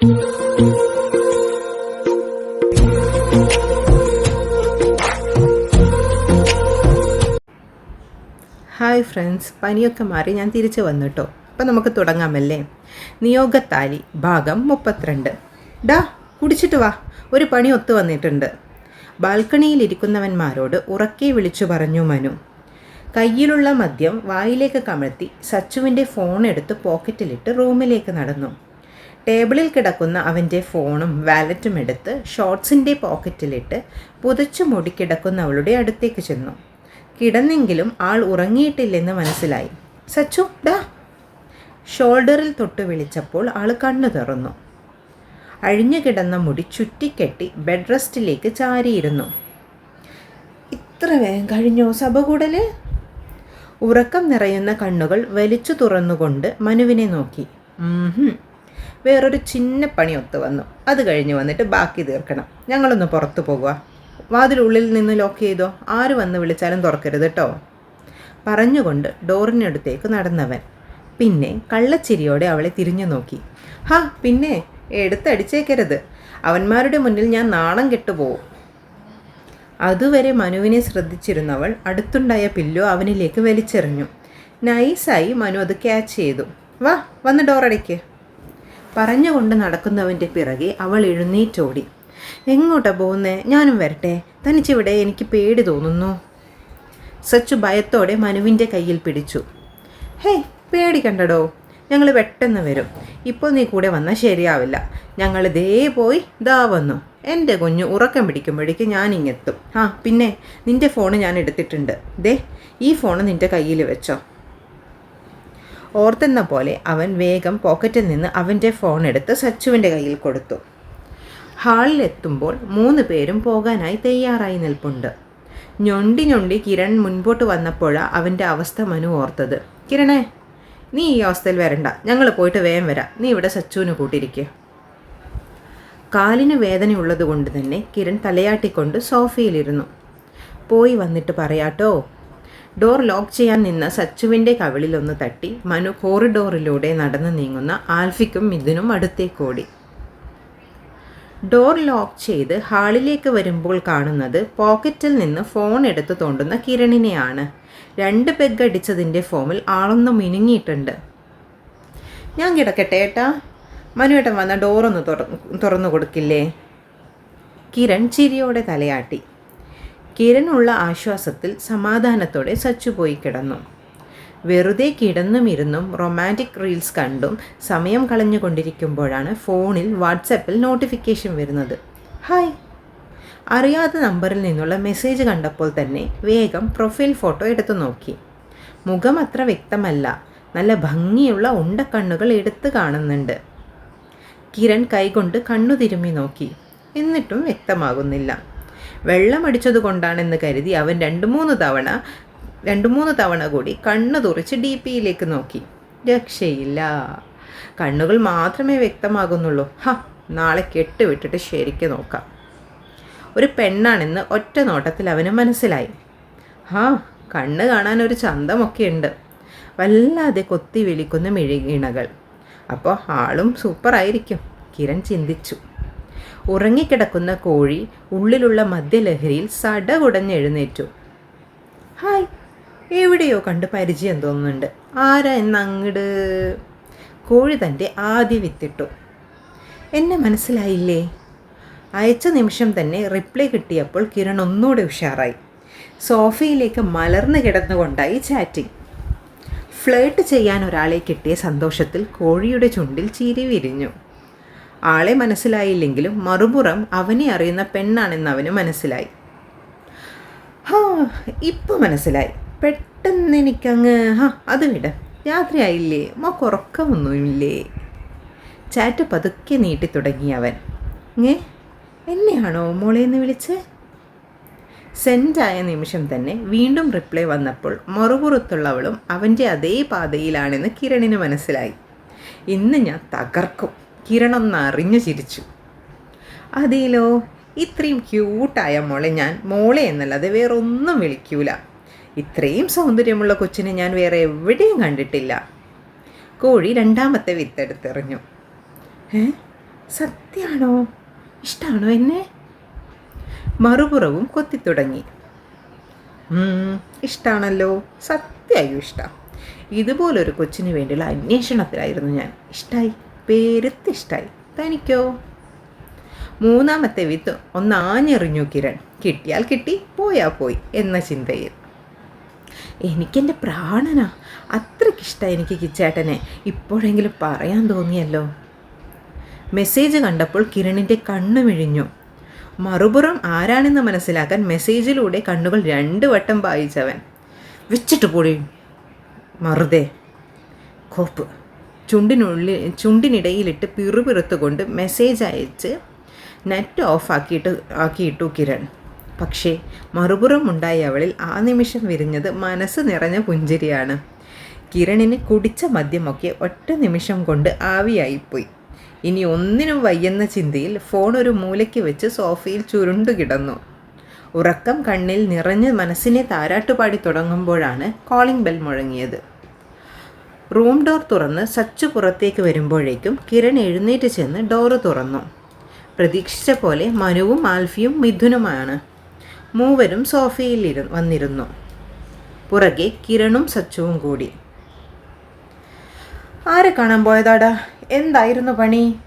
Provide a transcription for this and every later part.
Hi friends പനിയൊക്കെ മാറി ഞാൻ തിരിച്ചു വന്നു കേട്ടോ അപ്പം നമുക്ക് തുടങ്ങാമല്ലേ? നിയോഗത്താലി ഭാഗം മുപ്പത്തിരണ്ട്. ഡാ കുടിച്ചിട്ട് വാ. ഒരു പണി ഒത്തു വന്നിട്ടുണ്ട്. ബാൽക്കണിയിലിരിക്കുന്നവന്മാരോട് ഉറക്കെ വിളിച്ചു പറഞ്ഞു മനു. കയ്യിലുള്ള മദ്യം വായിലേക്ക് കമഴ്ത്തി സച്ചുവിന്റെ ഫോൺ എടുത്ത് പോക്കറ്റിലിട്ട് റൂമിലേക്ക് നടന്നു. ടേബിളിൽ കിടക്കുന്ന അവന്റെ ഫോണും വാലറ്റും എടുത്ത് ഷോർട്സിന്റെ പോക്കറ്റിലിട്ട് പുതച്ചു മൂടി കിടക്കുന്നവളുടെ അടുത്തേക്ക് ചെന്നു. കിടന്നെങ്കിലും ആൾ ഉറങ്ങിയിട്ടില്ലെന്ന് മനസ്സിലായി. സച്ചു ഡാ. ഷോൾഡറിൽ തൊട്ട് വിളിച്ചപ്പോൾ ആൾ കണ്ണു തുറന്നു. അഴിഞ്ഞു കിടന്ന മുടി ചുറ്റിക്കെട്ടി ബെഡ് റെസ്റ്റിലേക്ക് ചാരിയിരുന്നു. ഇത്ര വേഗം കഴിഞ്ഞോ സഭ കൂടൽ? ഉറക്കം നിറയുന്ന കണ്ണുകൾ വലിച്ചു തുറന്നുകൊണ്ട് മനുവിനെ നോക്കി. വേറൊരു ചിന്ന പണി ഒത്തു വന്നു. അത് കഴിഞ്ഞ് വന്നിട്ട് ബാക്കി തീർക്കണം. ഞങ്ങളൊന്ന് പുറത്തു പോകുക വാതിലുള്ളിൽ നിന്ന് ലോക്ക് ചെയ്തോ? ആര് വന്ന് വിളിച്ചാലും തുറക്കരുത് കേട്ടോ പറഞ്ഞുകൊണ്ട് ഡോറിനടുത്തേക്ക് നടന്നവൻ. പിന്നെ കള്ളച്ചിരിയോടെ അവളെ തിരിഞ്ഞു നോക്കി. ഹാ പിന്നെ എടുത്തടിച്ചേക്കരുത്. അവന്മാരുടെ മുന്നിൽ ഞാൻ നാണം കെട്ടുപോകും അതുവരെ മനുവിനെ ശ്രദ്ധിച്ചിരുന്നവൾ അടുത്തുണ്ടായ പില്ലോ അവനിലേക്ക് വലിച്ചെറിഞ്ഞു. നൈസായി മനു അത് ക്യാച്ച് ചെയ്തു. വാ വന്ന് ഡോറടയ്ക്ക് പറഞ്ഞുകൊണ്ട് നടക്കുന്നവന്റെ പിറകെ അവൾ എഴുന്നേറ്റോടി. എങ്ങോട്ടാ പോകുന്നേ? ഞാനും വരട്ടെ. തനിച്ചിവിടെ എനിക്ക് പേടി തോന്നുന്നു. സച്ചു ഭയത്തോടെ മനുവിന്റെ കയ്യിൽ പിടിച്ചു. ഹേ പേടി കണ്ടടോ. ഞങ്ങൾ പെട്ടെന്ന് വരും. ഇപ്പോൾ നീ കൂടെ വന്നാൽ ശരിയാവില്ല. ഞങ്ങൾ ദേ പോയി ദാ വന്നു. എന്റെ കുഞ്ഞ് ഉറക്കം പിടിക്കുമ്പോഴേക്ക് ഞാൻ ഇങ്ങെത്തും ആ പിന്നെ നിന്റെ ഫോണ് ഞാൻ എടുത്തിട്ടുണ്ട്. ദേ ഈ ഫോണ് നിന്റെ കയ്യിൽ വെച്ചോ. ഓർത്തെന്ന പോലെ അവൻ വേഗം പോക്കറ്റിൽ നിന്ന് അവന്റെ ഫോൺ എടുത്ത് സച്ചുവിന്റെ കയ്യിൽ കൊടുത്തു. ഹാളിലെത്തുമ്പോൾ മൂന്ന് പേരും പോകാനായി തയ്യാറായി നിൽപ്പുണ്ട്. ഞൊണ്ടി ഞൊണ്ടി കിരൺ മുൻപോട്ട് വന്നപ്പോഴാണ് അവന്റെ അവസ്ഥ മനു ഓർത്തത്. കിരണേ നീ ഈ അവസ്ഥയിൽ വരണ്ട. ഞങ്ങൾ പോയിട്ട് വേഗം വരാം. നീ ഇവിടെ സച്ചുവിന് കൂട്ടിരിക്കുക കാലിന് വേദനയുള്ളത് കൊണ്ട് തന്നെ കിരൺ തലയാട്ടിക്കൊണ്ട് സോഫയിലിരുന്നു. പോയി വന്നിട്ട് പറയാട്ടോ ഡോർ ലോക്ക് ചെയ്യാൻ നിന്ന് സച്ചുവിന്റെ കവിളിലൊന്ന് തട്ടി മനു കോറിഡോറിലൂടെ നടന്നു നീങ്ങുന്ന ആൽഫിക്കും മിഥുനും അടുത്തേക്കോടി ഡോർ ലോക്ക് ചെയ്ത് ഹാളിലേക്ക് വരുമ്പോൾ കാണുന്നത് പോക്കറ്റിൽ നിന്ന് ഫോൺ എടുത്ത് തോണ്ടുന്ന കിരണിനെയാണ്. രണ്ട് പെഗ് അടിച്ചതിന്റെ ഫോമിൽ ആളൊന്ന് മിനുങ്ങിയിട്ടുണ്ട്. ഞാൻ കിടക്കട്ടെ ഏട്ടാ. മനുവേട്ടൻ വന്ന ഡോറൊന്ന് തുറന്നു കൊടുക്കില്ലേ? കിരൺ ചിരിയോടെ തലയാട്ടി. കിരണുള്ള ആശ്വാസത്തിൽ സമാധാനത്തോടെ സച്ചു പോയി കിടന്നു. വെറുതെ കിടന്നും ഇരുന്നും റൊമാന്റിക് റീൽസ് കണ്ടും സമയം കളഞ്ഞുകൊണ്ടിരിക്കുമ്പോഴാണ് ഫോണിൽ വാട്സപ്പിൽ നോട്ടിഫിക്കേഷൻ വരുന്നത്. ഹായ്. അറിയാത്ത നമ്പറിൽ നിന്നുള്ള മെസ്സേജ് കണ്ടപ്പോൾ തന്നെ വേഗം പ്രൊഫൈൽ ഫോട്ടോ എടുത്തു നോക്കി. മുഖം അത്ര വ്യക്തമല്ല. നല്ല ഭംഗിയുള്ള ഉണ്ടക്കണ്ണുകൾ എടുത്തു കാണുന്നുണ്ട്. കിരൺ കൈകൊണ്ട് കണ്ണു തിരുമ്മി നോക്കി. എന്നിട്ടും വ്യക്തമാകുന്നില്ല. വെള്ളമടിച്ചത് കൊണ്ടാണെന്ന് കരുതി അവൻ രണ്ട് മൂന്ന് തവണ രണ്ട് മൂന്ന് തവണ കൂടി കണ്ണു തുറച്ച് ഡി പിയിലേക്ക് നോക്കി. രക്ഷയില്ല. കണ്ണുകൾ മാത്രമേ വ്യക്തമാകുന്നുള്ളൂ. ഹ നാളെ കെട്ടുവിട്ടിട്ട് ശരിക്ക് നോക്കാം. ഒരു പെണ്ണാണെന്ന് ഒറ്റ നോട്ടത്തിൽ അവന് മനസ്സിലായി. ഹാ കണ്ണ് കാണാൻ ഒരു ചന്തമൊക്കെ ഉണ്ട്. വല്ലാതെ കൊത്തി വിളിക്കുന്ന മിഴികീണകൾ. അപ്പോൾ ആളും സൂപ്പറായിരിക്കും. കിരൺ ചിന്തിച്ചു. ഉറങ്ങിക്കിടക്കുന്ന കോഴി ഉള്ളിലുള്ള മദ്യലഹരിയിൽ സടകുടഞ്ഞെഴുന്നേറ്റു. ഹായ് എവിടെയോ കണ്ട് പരിചയം തോന്നുന്നുണ്ട്. ആരാ എന്നങ്ങട്? കോഴി തന്റെ ആദ്യ വിത്തിട്ടു. എന്നെ മനസ്സിലായില്ലേ? അയച്ച നിമിഷം തന്നെ റിപ്ലൈ കിട്ടിയപ്പോൾ കിരൺ ഒന്നുകൂടെ ഉഷാറായി. സോഫയിലേക്ക് മലർന്നു കിടന്നുകൊണ്ടായി ചാറ്റിംഗ് ഫ്ലേട്ട് ചെയ്യാൻ ഒരാളെ കിട്ടിയ സന്തോഷത്തിൽ കോഴിയുടെ ചുണ്ടിൽ ചിരി വിരിഞ്ഞു. ആളെ മനസ്സിലായില്ലെങ്കിലും മറുപുറം അവനെ അറിയുന്ന പെണ്ണാണെന്ന് അവന് മനസ്സിലായി. ഹാ ഇപ്പം മനസ്സിലായി. പെട്ടെന്ന് എനിക്കങ്ങ് ഹാ അത് വിട. രാത്രിയായില്ലേ? മോക്ക് ഉറക്കമൊന്നുമില്ലേ? ചാറ്റ് പതുക്കെ നീട്ടി തുടങ്ങി അവൻ. ഏ എന്നെയാണോ മോളെ എന്ന് വിളിച്ച്? സെൻഡായ നിമിഷം തന്നെ വീണ്ടും റിപ്ലൈ വന്നപ്പോൾ മറുപുറത്തുള്ളവളും അവന്റെ അതേ പാതയിലാണെന്ന് കിരണിന് മനസ്സിലായി. ഇന്ന് ഞാൻ തകർക്കും. കിരണൊന്ന് നിറഞ്ഞു ചിരിച്ചു. അതേലോ ഇത്രയും ക്യൂട്ടായ മോളെ ഞാൻ മോളെ എന്നല്ലാതെ വേറെ ഒന്നും വിളിക്കൂല. ഇത്രയും സൗന്ദര്യമുള്ള കൊച്ചിനെ ഞാൻ വേറെ എവിടെയും കണ്ടിട്ടില്ല. കോഴി രണ്ടാമത്തെ വിത്തെടുത്തെറിഞ്ഞു. ഏ സത്യാണോ? ഇഷ്ടമാണോ എന്നെ? മറുപുറവും കൊത്തിത്തുടങ്ങി. ഇഷ്ടമാണല്ലോ സത്യമായും ഇഷ്ടം. ഇതുപോലൊരു കൊച്ചിന് വേണ്ടിയുള്ള അന്വേഷണത്തിലായിരുന്നു ഞാൻ. ഇഷ്ടായി. പേരുത്ത് ഇഷ്ടായി തനിക്കോ? മൂന്നാമത്തെ വിത്ത് ഒന്നാഞ്ഞെറിഞ്ഞു കിരൺ. കിട്ടിയാൽ കിട്ടി പോയാ പോയി എന്ന ചിന്തയിൽ. എനിക്കെന്റെ പ്രാണനാ. അത്രയ്ക്കിഷ്ടമാണ് എനിക്ക് കിച്ചേട്ടനെ. ഇപ്പോഴെങ്കിലും പറയാൻ തോന്നിയല്ലോ. മെസ്സേജ് കണ്ടപ്പോൾ കിരണിന്റെ കണ്ണു മിഴിഞ്ഞു. മറുപുറം ആരാണെന്ന് മനസ്സിലാക്കാൻ മെസ്സേജിലൂടെ കണ്ണുകൾ രണ്ടു വട്ടം വായിച്ചവൻ വെച്ചിട്ട് പൊടി മറുതേ. കോപ്പ്. ചുണ്ടിനുള്ളിൽ ചുണ്ടിനിടയിലിട്ട് പിറുപിറുത്തുകൊണ്ട് മെസ്സേജ് അയച്ച് നെറ്റ് ഓഫ് ആക്കിയിട്ട് ആക്കിയിട്ടു കിരൺ. പക്ഷേ മറുപുറം ഉണ്ടായ അവളിൽ ആ നിമിഷം വിരിഞ്ഞത് മനസ്സ് നിറഞ്ഞ പുഞ്ചിരിയാണ്. കിരണിന് കുടിച്ച മദ്യമൊക്കെ ഒറ്റ നിമിഷം കൊണ്ട് ആവിയായിപ്പോയി. ഇനി ഒന്നിനും വയ്യെന്ന ചിന്തയിൽ ഫോൺ ഒരു മൂലയ്ക്ക് വെച്ച് സോഫയിൽ ചുരുണ്ടു കിടന്നു. ഉറക്കം കണ്ണിൽ നിറഞ്ഞ് മനസ്സിനെ താരാട്ടുപാടി തുടങ്ങുമ്പോഴാണ് കോളിംഗ് ബെൽ മുഴങ്ങിയത്. റൂം ഡോർ തുറന്ന് സച്ചു പുറത്തേക്ക് വരുമ്പോഴേക്കും കിരൺ എഴുന്നേറ്റ് ചെന്ന് ഡോറ് തുറന്നു. പ്രതീക്ഷിച്ച പോലെ മനുവും ആൽഫിയും മിഥുനുമാണ്. മൂവരും സോഫയിൽ ഇരു വന്നിരുന്നു. പുറകെ കിരണും സച്ചുവും കൂടി. ആരെ കാണാൻ പോയതാടാ? എന്തായിരുന്നു പണി?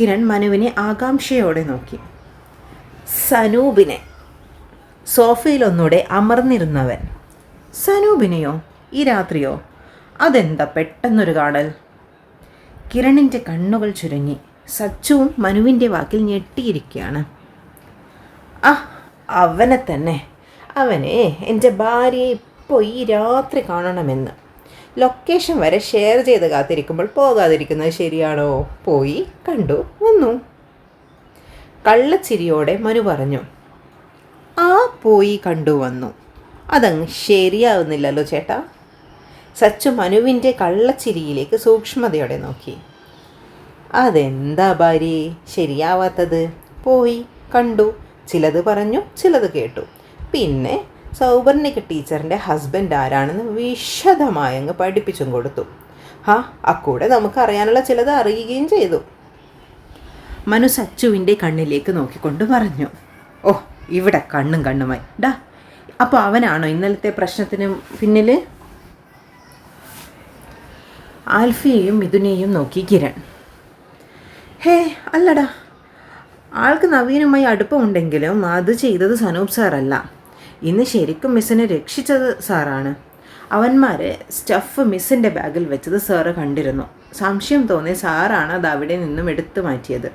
കിരൺ മനുവിനെ ആകാംക്ഷയോടെ നോക്കി. സനൂപിനെ. സോഫയിലൊന്നൂടെ അമർന്നിരുന്നവൻ. സനൂപിനെയോ? ഈ രാത്രിയോ? അതെന്താ പെട്ടെന്നൊരു കാണൽ കിരണിന്റെ കണ്ണുകൾ ചുരുങ്ങി. സച്ചുവും മനുവിന്റെ വാക്കിൽ ഞെട്ടിയിരിക്കുകയാണ്. ആ അവനെ തന്നെ. അവനെ എന്റെ ഭാര്യയെ ഇപ്പോൾ ഈ രാത്രി കാണണമെന്ന്. ലൊക്കേഷൻ വരെ ഷെയർ ചെയ്ത് കാത്തിരിക്കുമ്പോൾ പോകാതിരിക്കുന്നത് ശരിയാണോ? പോയി കണ്ടു വന്നു. കള്ളച്ചിരിയോടെ മനു പറഞ്ഞു ആ പോയി കണ്ടു വന്നു. അതങ്ങ് ശരിയാവുന്നില്ലല്ലോ ചേട്ടാ. സച്ചു മനുവിന്റെ കള്ളച്ചിരിയിലേക്ക് സൂക്ഷ്മതയോടെ നോക്കി. അതെന്താ ഭാര്യ? ശരിയാവാത്തത്? പോയി കണ്ടു. ചിലത് പറഞ്ഞു ചിലത് കേട്ടു. പിന്നെ സൗപർണിക ടീച്ചറിന്റെ ഹസ്ബൻഡ് ആരാണെന്ന് വിശദമായി അങ്ങ് പഠിപ്പിച്ചും കൊടുത്തു. ഹാ അക്കൂടെ നമുക്ക് അറിയാനുള്ള ചിലത് അറിയുകയും ചെയ്തു. മനു സച്ചുവിന്റെ കണ്ണിലേക്ക് നോക്കിക്കൊണ്ട് പറഞ്ഞു. ഓ ഇവിടെ കണ്ണും കണ്ണുമായി. ഡാ അപ്പോൾ അവനാണോ ഇന്നലത്തെ പ്രശ്നത്തിന് പിന്നിൽ ആൽഫിയെയും മിഥുനെയും നോക്കി കിരൺ. ഹേ അല്ലടാ. ആൾക്ക് നവീനുമായി അടുപ്പമുണ്ടെങ്കിലും അത് ചെയ്തത് സനൂപ് സാറല്ല. ഇന്ന് ശരിക്കും മിസ്സിനെ രക്ഷിച്ചത് സാറാണ്. അവന്മാരെ സ്റ്റഫ് മിസ്സിന്റെ ബാഗിൽ വെച്ചത് സാറ് കണ്ടിരുന്നു. സംശയം തോന്നി സാറാണ് അത് അവിടെ നിന്നും എടുത്തു മാറ്റിയത്.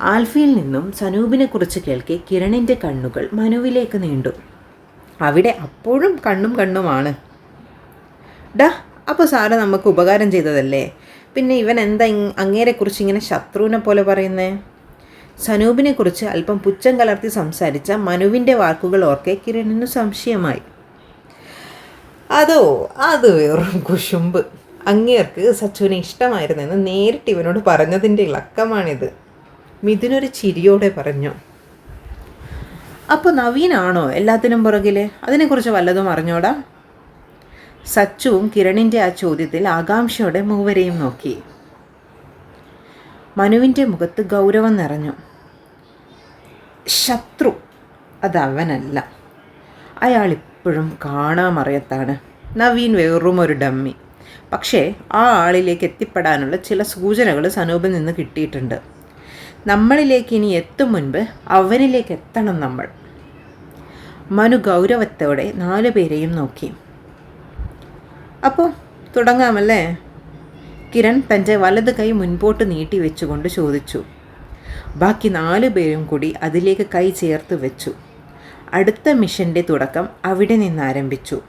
ആൽഫിയിൽ നിന്നും സനൂപിനെ കുറിച്ച് കേൾക്കെ കിരണിന്റെ കണ്ണുകൾ മനുവിലേക്ക് നീണ്ടു. അവിടെ അപ്പോഴും കണ്ണും കണ്ണുമാണ്. ഡാ അപ്പോൾ സാറ് നമുക്ക് ഉപകാരം ചെയ്തതല്ലേ? പിന്നെ ഇവൻ എന്താ അങ്ങേരെക്കുറിച്ച് ഇങ്ങനെ ശത്രുവിനെ പോലെ പറയുന്നേ? സനൂപിനെക്കുറിച്ച് അല്പം പുച്ഛം കലർത്തി സംസാരിച്ച മനുവിന്റെ വാക്കുകൾ ഓർക്കെ കിരണിന് സംശയമായി. അതോ അത് വെറും കുശുമ്പ്. അങ്ങേർക്ക് സച്ചുവിനെ ഇഷ്ടമായിരുന്നെന്ന് നേരിട്ട് ഇവനോട് പറഞ്ഞതിന്റെ ഇളക്കമാണിത്. മിഥുനൊരു ചിരിയോടെ പറഞ്ഞു. അപ്പോൾ നവീനാണോ എല്ലാത്തിനും പുറകിൽ അതിനെക്കുറിച്ച് വല്ലതും അറിഞ്ഞോടാ? സച്ചുവും കിരണിന്റെ ആ ചോദ്യത്തിൽ ആകാംക്ഷയോടെ മൂവരെയും നോക്കി. മനുവിന്റെ മുഖത്ത് ഗൗരവം നിറഞ്ഞു. ശത്രു അതവനല്ല അയാൾ ഇപ്പോഴും കാണാമറിയത്താണ്. നവീൻ വെറും ഒരു ഡമ്മി. പക്ഷേ ആ ആളിലേക്ക് എത്തിപ്പെടാനുള്ള ചില സൂചനകൾ സനൂപിൽ നിന്ന് കിട്ടിയിട്ടുണ്ട്. നമ്മളിലേക്ക് ഇനി എത്തും മുൻപ് അവനിലേക്ക് എത്തണം നമ്മൾ. മനു ഗൗരവത്തോടെ നാലു പേരെയും നോക്കി. അപ്പോൾ തുടങ്ങാമല്ലേ? കിരൺ തന്റെ വലത് കൈ മുൻപോട്ട് നീട്ടി വെച്ചുകൊണ്ട് ചോദിച്ചു. ബാക്കി നാല് പേരും കൂടി അതിലേക്ക് കൈ ചേർത്ത് വെച്ചു. അടുത്ത മിഷന്റെ തുടക്കം അവിടെ നിന്ന് ആരംഭിച്ചു.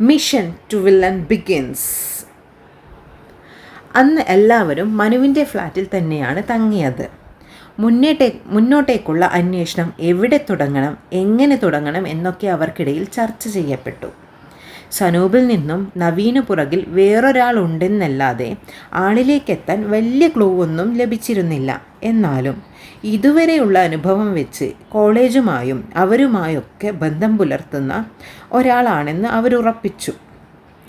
Mission two villain begins. അന്ന് എല്ലാവരും മനുവിന്റെ ഫ്ലാറ്റിൽ തന്നെയാണ് തങ്ങിയത്. മുന്നേട്ടേ മുന്നോട്ടേക്കുള്ള അന്വേഷണം എവിടെ തുടങ്ങണം എങ്ങനെ തുടങ്ങണം എന്നൊക്കെ അവർക്കിടയിൽ ചർച്ച ചെയ്യപ്പെട്ടു. സനൂപിൽ നിന്നും നവീന് പുറകിൽ വേറൊരാൾ ഉണ്ടെന്നല്ലാതെ ആളിലേക്കെത്താൻ വലിയ ക്ലൂ ഒന്നും ലഭിച്ചിരുന്നില്ല. എന്നാലും ഇതുവരെയുള്ള അനുഭവം വെച്ച് കോളേജുമായും അവരുമായൊക്കെ ബന്ധം പുലർത്തുന്ന ഒരാളാണെന്ന് അവരുറപ്പിച്ചു.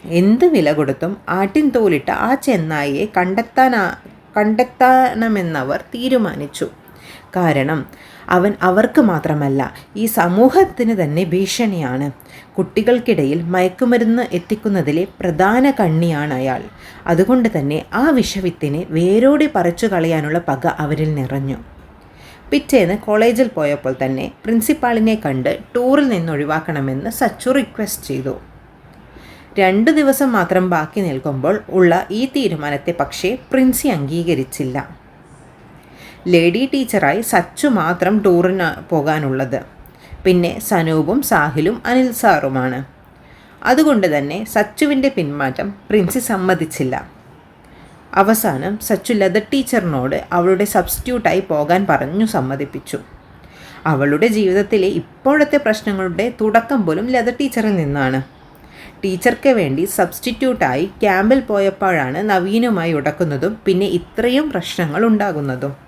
എന്ത് വില കൊടുത്തും ആട്ടിൻ തോലിട്ട ആ ചെന്നായിയെ കണ്ടെത്താനാ കണ്ടെത്താനമെന്നവർ തീരുമാനിച്ചു. കാരണം അവൻ അവർക്ക് മാത്രമല്ല ഈ സമൂഹത്തിന് തന്നെ ഭീഷണിയാണ്. കുട്ടികൾക്കിടയിൽ മയക്കുമരുന്ന് എത്തിക്കുന്നതിലെ പ്രധാന കണ്ണിയാണ് അയാൾ അതുകൊണ്ട് തന്നെ ആ വിഷവിത്തിനെ വേരോടെ പറിച്ചു കളയാനുള്ള പക അവരിൽ നിറഞ്ഞു. പിറ്റേന്ന് കോളേജിൽ പോയപ്പോൾ തന്നെ പ്രിൻസിപ്പാളിനെ കണ്ട് ടൂറിൽ നിന്ന് ഒഴിവാക്കണമെന്ന് സച്ചു റിക്വസ്റ്റ് ചെയ്തു. രണ്ട് ദിവസം മാത്രം ബാക്കി നിൽക്കുമ്പോൾ ഉള്ള ഈ തീരുമാനത്തെ പക്ഷേ പ്രിൻസി അംഗീകരിച്ചില്ല. ലേഡി ടീച്ചറായി സച്ചു മാത്രം ടൂറിന് പോകാനുള്ളത്. പിന്നെ സനൂപും സാഹിലും അനിൽ സാറുമാണ്. അതുകൊണ്ട് തന്നെ സച്ചുവിന്റെ പിന്മാറ്റം പ്രിൻസി സമ്മതിച്ചില്ല. അവസാനം സച്ചു ലത ടീച്ചറിനോട് അവളുടെ സബ്സ്റ്റിറ്റ്യൂട്ടായി പോകാൻ പറഞ്ഞു സമ്മതിപ്പിച്ചു. അവളുടെ ജീവിതത്തിലെ ഇപ്പോഴത്തെ പ്രശ്നങ്ങളുടെ തുടക്കം പോലും ലത ടീച്ചറിൽ നിന്നാണ്. ടീച്ചർക്ക് വേണ്ടി സബ്സ്റ്റിറ്റ്യൂട്ടായി ക്യാമ്പിൽ പോയപ്പോഴാണ് നവീനുമായി ഉടക്കുന്നതും പിന്നെ ഇത്രയും പ്രശ്നങ്ങൾ ഉണ്ടാകുന്നതും.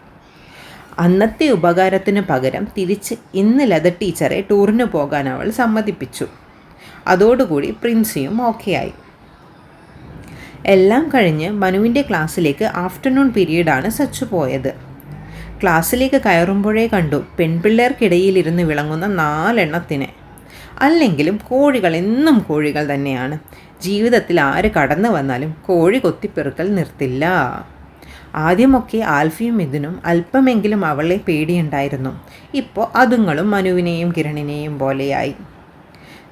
അന്നത്തെ ഉപകാരത്തിന് പകരം തിരിച്ച് ഇന്ന് ലത ടീച്ചറെ ടൂറിന് പോകാൻ അവൾ സമ്മതിപ്പിച്ചു. അതോടുകൂടി പ്രിൻസിയും ഓക്കെയായി. എല്ലാം കഴിഞ്ഞ് മനുവിന്റെ ക്ലാസ്സിലേക്ക് ആഫ്റ്റർനൂൺ പീരീഡാണ് സച്ചു പോയത്. ക്ലാസ്സിലേക്ക് കയറുമ്പോഴേ കണ്ടു പെൺപിള്ളേർക്കിടയിലിരുന്ന് വിളങ്ങുന്ന നാലെണ്ണത്തിനെ. അല്ലെങ്കിലും കോഴികൾ എന്നും കോഴികൾ തന്നെയാണ്. ജീവിതത്തിൽ ആര് കടന്നു വന്നാലും കോഴി കൊത്തിപ്പെറുക്കൽ നിർത്തില്ല. ആദ്യമൊക്കെ ആൽഫിയും മിഥുനും അല്പമെങ്കിലും അവളെ പേടിയുണ്ടായിരുന്നു. ഇപ്പോൾ അതുങ്ങളും മനുവിനെയും കിരണിനെയും പോലെയായി.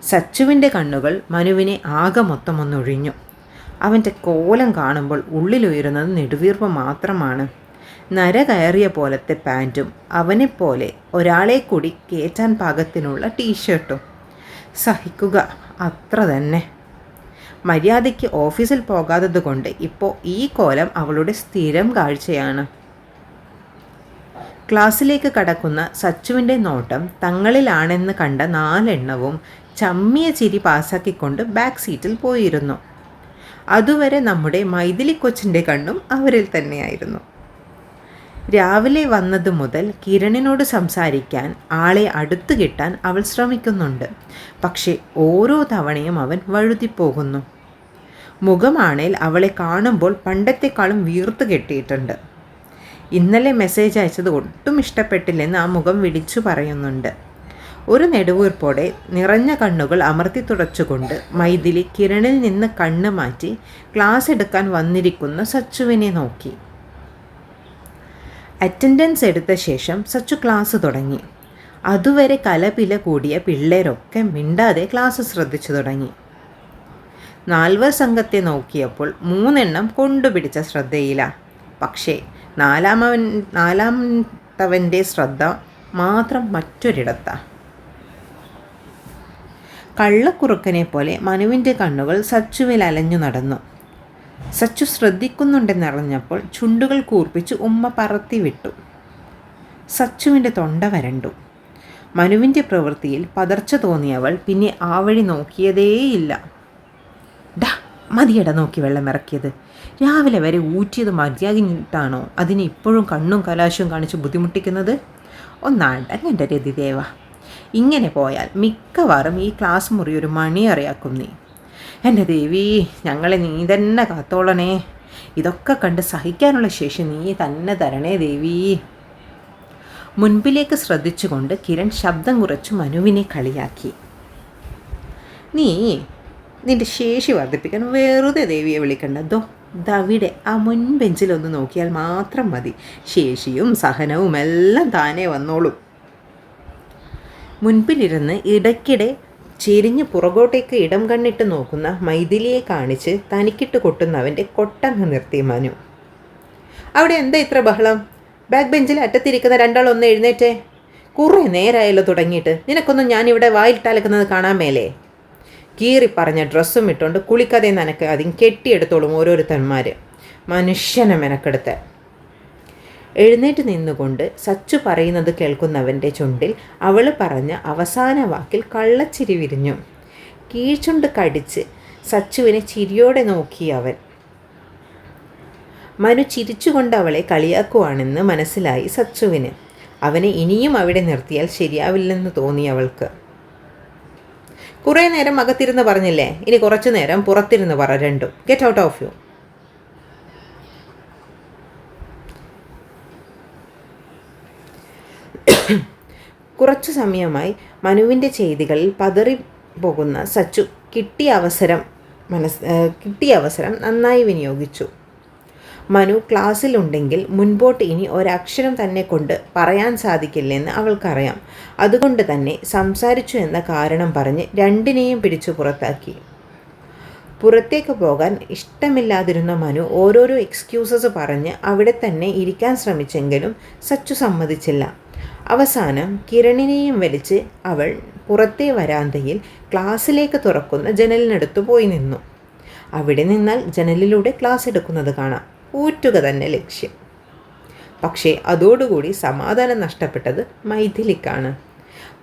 സച്ചുവിന്റെ കണ്ണുകൾ മനുവിനെ ആകെ മൊത്തം ഒന്നൊഴിഞ്ഞു അവന്റെ കോലം കാണുമ്പോൾ ഉള്ളിലുയരുന്നത് നെടുവീർപ്പ് മാത്രമാണ്. നര കയറിയ പോലത്തെ പാന്റും അവനെപ്പോലെ ഒരാളെ കൂടി കയറ്റാൻ പാകത്തിനുള്ള ടീഷർട്ടും. സഹിക്കുക അത്ര തന്നെ. മര്യാദയ്ക്ക് ഓഫീസിൽ പോകാത്തത് കൊണ്ട് ഇപ്പോൾ ഈ കോലം അവളുടെ സ്ഥിരം കാഴ്ചയാണ്. ക്ലാസ്സിലേക്ക് കടക്കുന്ന സച്ചുവിന്റെ നോട്ടം തങ്ങളിലാണെന്ന് കണ്ട നാലെണ്ണവും ചമ്മിയ ചിരി പാസാക്കിക്കൊണ്ട് ബാക്ക് സീറ്റിൽ പോയിരുന്നു. അതുവരെ നമ്മുടെ മൈഥിലി കൊച്ചിന്റെ കണ്ണും അവരിൽ തന്നെയായിരുന്നു. രാവിലെ വന്നത് മുതൽ കിരണിനോട് സംസാരിക്കാൻ ആളെ അടുത്തു കിട്ടാൻ അവൾ ശ്രമിക്കുന്നുണ്ട്. പക്ഷേ ഓരോ തവണയും അവൻ വഴുതിപ്പോകുന്നു. മുഖമാണേൽ അവളെ കാണുമ്പോൾ പണ്ടത്തെക്കാളും വീർത്ത് കെട്ടിയിട്ടുണ്ട്. ഇന്നലെ മെസ്സേജ് അയച്ചത് ഒട്ടും ഇഷ്ടപ്പെട്ടില്ലെന്ന് ആ മുഖം വിളിച്ചു പറയുന്നുണ്ട്. ഒരു നെടുവീർപ്പോടെ നിറഞ്ഞ കണ്ണുകൾ അമർത്തി തുടച്ചുകൊണ്ട് മൈഥിലി കിരണിൽ നിന്ന് കണ്ണ് മാറ്റി ക്ലാസ് എടുക്കാൻ വന്നിരിക്കുന്ന സച്ചുവിനെ നോക്കി. അറ്റൻഡൻസ് എടുത്ത ശേഷം സച്ചു ക്ലാസ് തുടങ്ങി. അതുവരെ കലപില കൂടിയ പിള്ളേരൊക്കെ മിണ്ടാതെ ക്ലാസ് ശ്രദ്ധിച്ചു തുടങ്ങി. നാൽവർ സംഘത്തെ നോക്കിയപ്പോൾ മൂന്നെണ്ണം കൊണ്ടുപിടിച്ച ശ്രദ്ധയില്ല പക്ഷേ നാലാമവൻ നാലാമത്തവന്റെ ശ്രദ്ധ മാത്രം മറ്റൊരിടത്താണ് കള്ളക്കുറുക്കനെ പോലെ മനുവിന്റെ കണ്ണുകൾ സച്ചുവിൽ അലഞ്ഞു നടന്നു. സച്ചു ശ്രദ്ധിക്കുന്നുണ്ടെന്നറിഞ്ഞപ്പോൾ ചുണ്ടുകൾ കൂർപ്പിച്ച് ഉമ്മ പറത്തി വിട്ടു സച്ചുവിന്റെ തൊണ്ട വരണ്ടു. മനുവിന്റെ പ്രവൃത്തിയിൽ പതർച്ച തോന്നിയവൾ പിന്നെ ആ വഴി നോക്കിയതേയില്ല. ഡാ മതിയട നോക്കി വെള്ളം ഇറക്കിയത്. രാവിലെ വരെ ഊറ്റിയത് മതിയാകിട്ടാണോ? അതിന് ഇപ്പോഴും കണ്ണും കലാശവും കാണിച്ച് ബുദ്ധിമുട്ടിക്കുന്നത്? ഒന്നടങ്ങന്റെ രതിദേവ ഇങ്ങനെ പോയാൽ മിക്കവാറും ഈ ക്ലാസ് മുറി ഒരു മണിയറിയാക്കും നീ. എന്റെ ദേവി ഞങ്ങളെ നീ തന്നെ കാത്തോളണേ. ഇതൊക്കെ കണ്ട് സഹിക്കാനുള്ള ശേഷി നീ തന്നെ തരണേ ദേവി. മുൻപിലേക്ക് ശ്രദ്ധിച്ചുകൊണ്ട് കിരൺ ശബ്ദം കുറച്ച് മനുവിനെ കളിയാക്കി. നീ നിന്റെ ശേഷി വർദ്ധിപ്പിക്കാൻ വെറുതെ ദേവിയെ വിളിക്കണ്ടതോ ദവിടെ ആ മുൻ ബെഞ്ചിലൊന്ന് നോക്കിയാൽ മാത്രം മതി. ശേഷിയും സഹനവും എല്ലാം താനേ വന്നോളും. മുൻപിലിരുന്ന് ഇടയ്ക്കിടെ ചെരിഞ്ഞ് പുറകോട്ടേക്ക് ഇടം കണ്ണിട്ട് നോക്കുന്ന മൈഥിലിയെ കാണിച്ച് തനിക്കിട്ട് കൊട്ടുന്നവന്റെ കൊട്ടങ്ങ് നിർത്തി മനു. അവിടെ എന്താ ഇത്ര ബഹളം? ബാക്ക് ബെഞ്ചിൽ അറ്റത്തിരിക്കുന്ന രണ്ടാൾ ഒന്ന് എഴുന്നേറ്റേ. കുറേ നേരമായല്ലോ തുടങ്ങിയിട്ട്. നിനക്കൊന്നും ഞാനിവിടെ വായിലിട്ടലക്കുന്നത് കാണാൻ മേലേ? കീറി പറഞ്ഞ ഡ്രസ്സും ഇട്ടുകൊണ്ട് കുളിക്കാതെ നനക്ക് അതിന് കെട്ടിയെടുത്തോളും ഓരോരുത്തന്മാർ മനുഷ്യനെ മെനക്കെടുത്ത്. എഴുന്നേറ്റ് നിന്നുകൊണ്ട് സച്ചു പറയുന്നത് കേൾക്കുന്നവന്റെ ചുണ്ടിൽ അവൾ പറഞ്ഞ അവസാന വാക്കിൽ കള്ളച്ചിരി വിരിഞ്ഞു. കീഴ്ചുണ്ട് കടിച്ച് സച്ചുവിനെ ചിരിയോടെ നോക്കി അവൻ. മനു ചിരിച്ചുകൊണ്ട് അവളെ കളിയാക്കുവാണെന്ന് മനസ്സിലായി സച്ചുവിന്. അവനെ ഇനിയും അവിടെ നിർത്തിയാൽ ശരിയാവില്ലെന്ന് തോന്നി അവൾക്ക്. കുറേ നേരം അകത്തിരുന്ന് പറഞ്ഞില്ലേ? ഇനി കുറച്ചു നേരം പുറത്തിരുന്ന് പറ രണ്ടും. ഗെറ്റ് ഔട്ട് ഓഫ് യു കുറച്ചു സമയമായി മനുവിന്റെ ചെയ്തികളിൽ പതറി പോകുന്ന സച്ചു കിട്ടിയ അവസരം മനസ് കിട്ടിയ അവസരം നന്നായി വിനിയോഗിച്ചു. മനു ക്ലാസ്സിലുണ്ടെങ്കിൽ മുൻപോട്ട് ഇനി ഒരക്ഷരം തന്നെ കൊണ്ട് പറയാൻ സാധിക്കില്ലെന്ന് അവൾക്കറിയാം. അതുകൊണ്ട് തന്നെ സംസാരിച്ചു എന്ന കാരണം പറഞ്ഞ് രണ്ടിനെയും പിടിച്ചു പുറത്താക്കി. പുറത്തേക്ക് പോകാൻ ഇഷ്ടമില്ലാതിരുന്ന മനു ഓരോരോ എക്സ്ക്യൂസസ് പറഞ്ഞ് അവിടെ തന്നെ ഇരിക്കാൻ ശ്രമിച്ചെങ്കിലും സച്ചു സമ്മതിച്ചില്ല. അവസാനം കിരണിനെയും വലിച്ച് അവൾ പുറത്തെ വരാന്തയിൽ ക്ലാസ്സിലേക്ക് തുറക്കുന്ന ജനലിനടുത്ത് പോയി നിന്നു. അവിടെ നിന്നാൽ ജനലിലൂടെ ക്ലാസ് എടുക്കുന്നത് കാണാം. ഊറ്റുക തന്നെ ലക്ഷ്യം. പക്ഷേ അതോടുകൂടി സമാധാനം നഷ്ടപ്പെട്ടത് മൈഥിലിക്കാണ്.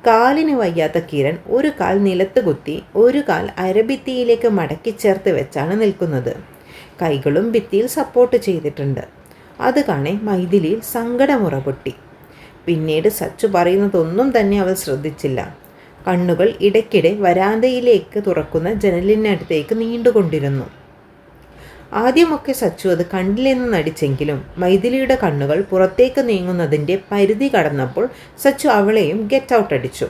കാലിന് വയ്യാത്ത കിരൺ ഒരു കാൽ നിലത്ത് കുത്തി ഒരു കാൽ അരഭിത്തിയിലേക്ക് മടക്കി ചേർത്ത് വെച്ചാണ് നിൽക്കുന്നത്. കൈകളും ഭിത്തിയിൽ സപ്പോർട്ട് ചെയ്തിട്ടുണ്ട്. അത് കാണെ മൈഥിലിയിൽ സങ്കടമുറ പൊട്ടി പിന്നീട് സച്ചു പറയുന്നതൊന്നും തന്നെ അവൾ ശ്രദ്ധിച്ചില്ല. കണ്ണുകൾ ഇടയ്ക്കിടെ വരാന്തയിലേക്ക് തുറക്കുന്ന ജനലിനടുത്തേക്ക് നീണ്ടുകൊണ്ടിരുന്നു. ആദ്യമൊക്കെ സച്ചു അത് കണ്ടില്ലെന്ന് നടിച്ചെങ്കിലും മൈഥിലിയുടെ കണ്ണുകൾ പുറത്തേക്ക് നീങ്ങുന്നതിന്റെ പരിധി കടന്നപ്പോൾ സച്ചു അവളെയും ഗെറ്റ് ഔട്ട് അടിച്ചു.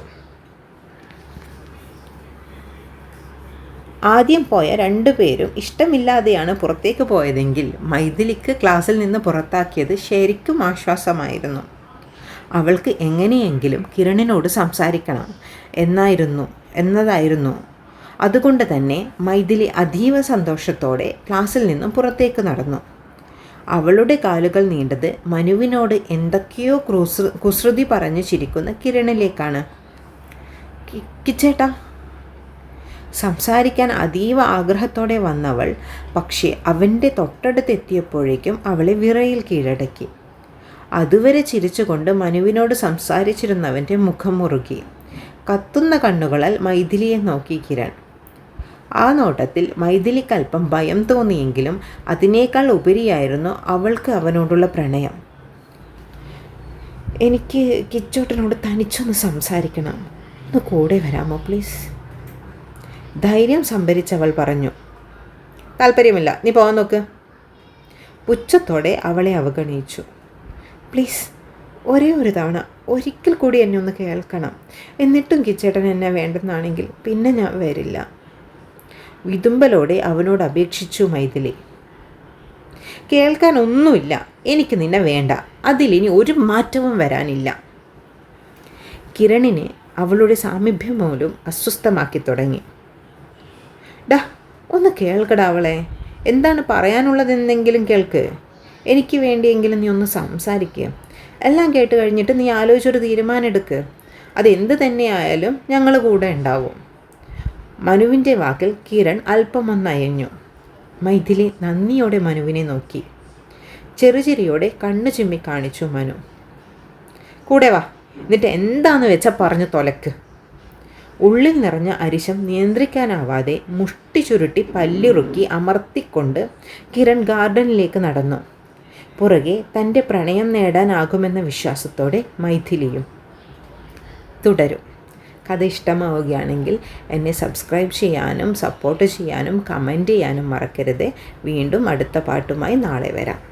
ആദ്യം പോയ രണ്ടുപേരും ഇഷ്ടമില്ലാതെയാണ് പുറത്തേക്ക് പോയതെങ്കിൽ മൈഥിലിക്ക് ക്ലാസ്സിൽ നിന്ന് പുറത്താക്കിയത് ശരിക്കും ആശ്വാസമായിരുന്നു. അവൾക്ക് എങ്ങനെയെങ്കിലും കിരണിനോട് സംസാരിക്കണം. എന്നായിരുന്നു എന്നതായിരുന്നു അതുകൊണ്ട് തന്നെ മൈഥിലി അതീവ സന്തോഷത്തോടെ ക്ലാസ്സിൽ നിന്നും പുറത്തേക്ക് നടന്നു. അവളുടെ കാലുകൾ നീണ്ടത് മനുവിനോട് എന്തൊക്കെയോ ക്രൂസ് കുസൃതി പറഞ്ഞു ചിരിക്കുന്ന കിരണിലേക്കാണ്. "കി- കിച്ചേട്ടാ. സംസാരിക്കാൻ അതീവ ആഗ്രഹത്തോടെ വന്നവൾ പക്ഷേ അവന്റെ തൊട്ടടുത്ത് എത്തിയപ്പോഴേക്കും അവളെ വിറയിൽ കീഴടക്കി. അതുവരെ ചിരിച്ചുകൊണ്ട് മനുവിനോട് സംസാരിച്ചിരുന്നവന്റെ മുഖം മുറുകി. കത്തുന്ന കണ്ണുകളാൽ മൈഥിലിയെ നോക്കി കിരൺ. ആ നോട്ടത്തിൽ മൈഥിലിക്കൽപ്പം ഭയം തോന്നിയെങ്കിലും അതിനേക്കാൾ ഉപരിയായിരുന്നു അവൾക്ക് അവനോടുള്ള പ്രണയം. എനിക്ക് കിച്ചോട്ടനോട് തനിച്ചൊന്ന് സംസാരിക്കണം. ഒന്ന് കൂടെ വരാമോ പ്ലീസ്? ധൈര്യം സംഭരിച്ചവൾ പറഞ്ഞു. താല്പര്യമില്ല നീ പോകാൻ നോക്ക്. പുച്ഛത്തോടെ അവളെ അവഗണിച്ചു. പ്ലീസ് ഒരേ ഒരു തവണ ഒരിക്കൽ കൂടി എന്നെ ഒന്ന് കേൾക്കണം. എന്നിട്ടും കിച്ചേട്ടൻ എന്നെ വേണ്ടെന്നാണെങ്കിൽ പിന്നെ ഞാൻ വരില്ല. വിതുമ്പലോടെ അവനോട് അപേക്ഷിച്ചു മൈഥിലി. കേൾക്കാൻ ഒന്നുമില്ല. എനിക്ക് നിന്നെ വേണ്ട. അതിലിനി ഒരു മാറ്റവും വരാനില്ല. കിരണിനെ അവളുടെ സാമീപ്യം മൂലം അസ്വസ്ഥമാക്കി തുടങ്ങി. ഡാ ഒന്ന് കേൾക്കടാ അവളെ. എന്താണ് പറയാനുള്ളതെന്നെങ്കിലും കേൾക്ക്. എനിക്ക് വേണ്ടിയെങ്കിലും നീ ഒന്ന് സംസാരിക്കുക എല്ലാം കേട്ട് കഴിഞ്ഞിട്ട് നീ ആലോചിച്ചൊരു തീരുമാനം എടുക്ക് അതെന്ത് തന്നെയായാലും ഞങ്ങൾ കൂടെ ഉണ്ടാവും. മനുവിന്റെ വാക്കിൽ കിരൺ അല്പമൊന്നയഞ്ഞു. മൈഥിലി നന്ദിയോടെ മനുവിനെ നോക്കി. ചെറുചിരിയോടെ കണ്ണു ചിമ്മി കാണിച്ചു മനു. കൂടെ വാ എന്നിട്ട് എന്താന്ന് വെച്ചാൽ പറഞ്ഞു തൊലക്ക്. ഉള്ളിൽ നിറഞ്ഞ അരിശം നിയന്ത്രിക്കാനാവാതെ മുഷ്ടി ചുരുട്ടി പല്ലിറുക്കി അമർത്തിക്കൊണ്ട് കിരൺ ഗാർഡനിലേക്ക് നടന്നു. പുറകെ തന്റെ പ്രണയം നേടാനാകുമെന്ന വിശ്വാസത്തോടെ മൈഥിലിയും. തുടരും. കഥ ഇഷ്ടമാവുകയാണെങ്കിൽ എന്നെ സബ്സ്ക്രൈബ് ചെയ്യാനും സപ്പോർട്ട് ചെയ്യാനും കമന്റ് ചെയ്യാനും മറക്കരുത്. വീണ്ടും അടുത്ത പാട്ടുമായി നാളെ വരാം.